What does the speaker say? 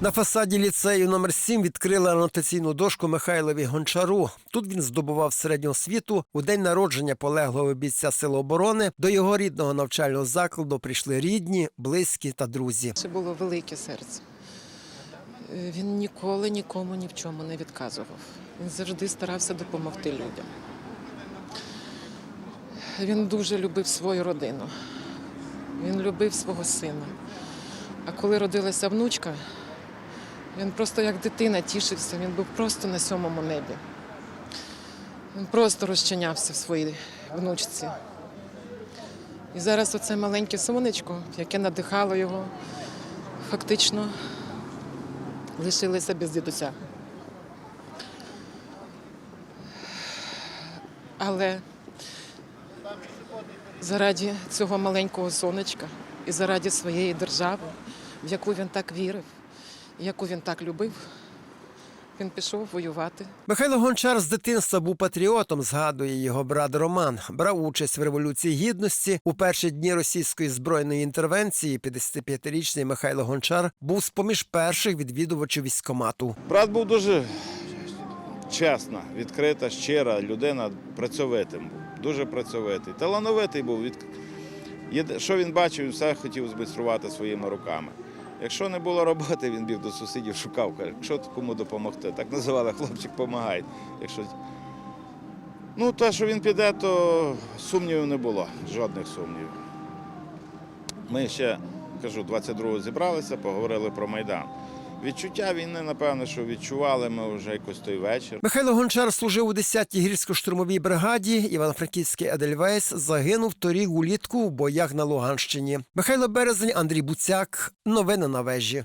На фасаді ліцею номер 7 відкрили анотаційну дошку Михайлові Гончару. Тут він здобував середню освіту. У день народження полеглого бійця Сил оборони до його рідного навчального закладу прийшли рідні, близькі та друзі. Це було велике серце. Е, Він ніколи нікому ні в чому не відказував. Він завжди старався допомогти людям. Він дуже любив свою родину. Він любив свого сина. А коли родилася внучка, він просто як дитина тішився, він був просто на сьомому небі. Він просто розчинявся в своїй внучці. І зараз оце маленьке сонечко, яке надихало його, фактично лишилося без дідуся. Але заради цього маленького сонечка і заради своєї держави, в яку він так вірив, яку він так любив, він пішов воювати. Михайло Гончар з дитинства був патріотом, згадує його брат Роман. Брав участь в революції гідності. У перші дні російської збройної інтервенції 55-річний Михайло Гончар був з поміж перших відвідувачів військкомату. Брат був дуже чесна, відкрита, щира людина, працьовитим був, дуже працьовитий. Талановитий був. Від... Що він бачив, він все хотів змайструвати своїми руками. Якщо не було роботи, він біг до сусідів, шукав, каже, що кому допомогти. Так називали хлопчик допомагає. Якщо... Ну, те, що він піде, то сумнівів не було, жодних сумнівів. Ми ще, кажу, 22-го зібралися, поговорили про Майдан. Відчуття війни, напевно, що відчували ми вже якось той вечір. Михайло Гончар служив у 10-й гірсько-штурмовій бригаді. Івано-Франківський Едельвейс загинув торік улітку в боях на Луганщині. Михайло Березень, Андрій Буцяк. Новини на вежі.